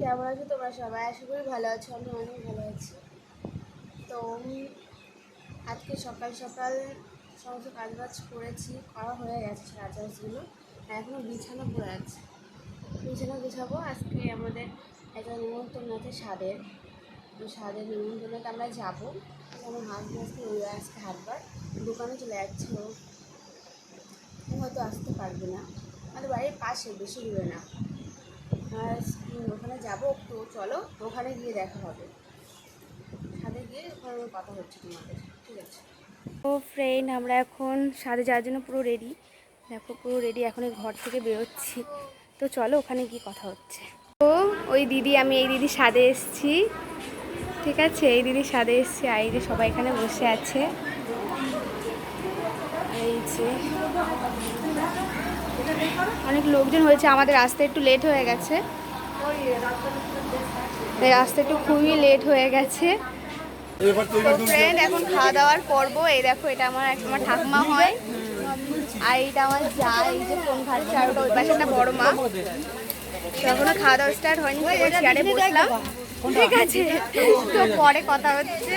কেমন আছো তোমরা সবাই? আশা করি ভালো আছো, আমি অনেক ভালো আছি। তো আজকে সকাল সকাল সমস্ত কাজ বাজ করেছি, করা হয়ে গেছে কাজবাজগুলো। এখনও বিছানা পড়ে আছে। বিছানা গুছাবো। আজকে আমাদের একটা নিমন্ত্রণ আছে স্বাদের তো স্বাদের নিমন্ত্রণে আমরা যাব। আমার হাজব্যান্ড আজকে রবিবার আজকে হাটবার। দোকানে চলে যাচ্ছে ও হয়তো আসতে পারবে না। আমাদের বাড়ির পাশে, বেশি দূরে না। ওখানে যাব, তো চলো, ওখানে গিয়ে দেখা হবে। গিয়ে ওখানে কথা হচ্ছে তোমাদের, ঠিক আছে? ও ফ্রেন্ড আমরা এখন সাথে যাওয়ার জন্য পুরো রেডি দেখো, পুরো রেডি এখন ঘর থেকে বেরোচ্ছি। তো চলো, ওখানে গিয়ে কথা হচ্ছে। তো ওই দিদি, আমি এই দিদি সাদে এসছি, ঠিক আছে? এই দিদি সাদে এসেছি, আর এই যে সবাই এখানে বসে আছে। এই যে অনেক লোকজন হয়েছে, আমাদের আসতে একটু লেট হয়ে গেছে। রাস্তা একটু খুবই লেট হয়ে গেছে। এখন খাওয়া দাওয়ার পর্ব, এই দেখো, এটা আমার আমার ঠাকুমা হয়। আর এইটা আমার যা এই যে ফোন ঘাটছে আর ওই পাশে একটা বড় মা। এখনও খাওয়া দাওয়া স্টার্ট হয়নি বসলাম। ঠিক আছে, তো পরে কথা হচ্ছে।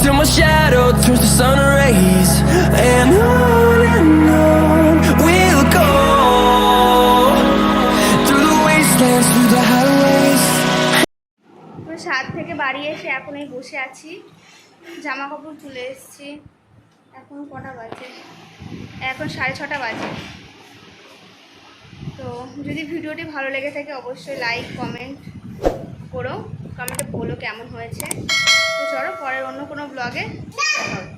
till my shadow, turns to sun rays. And on and সাত থেকে বাড়ি এসে এখন এই বসে আছি। জামা কাপড় তুলে এসেছি। এখন কটা বাজে? এখন সাড়ে ছটা বাজে। তো যদি ভিডিওটি ভালো লেগে থাকে, অবশ্যই লাইক কমেন্ট করো। কমেন্টে বলো কেমন হয়েছে তো চলো পরের অন্য কোনো ব্লগে দেখা হচ্ছে বাই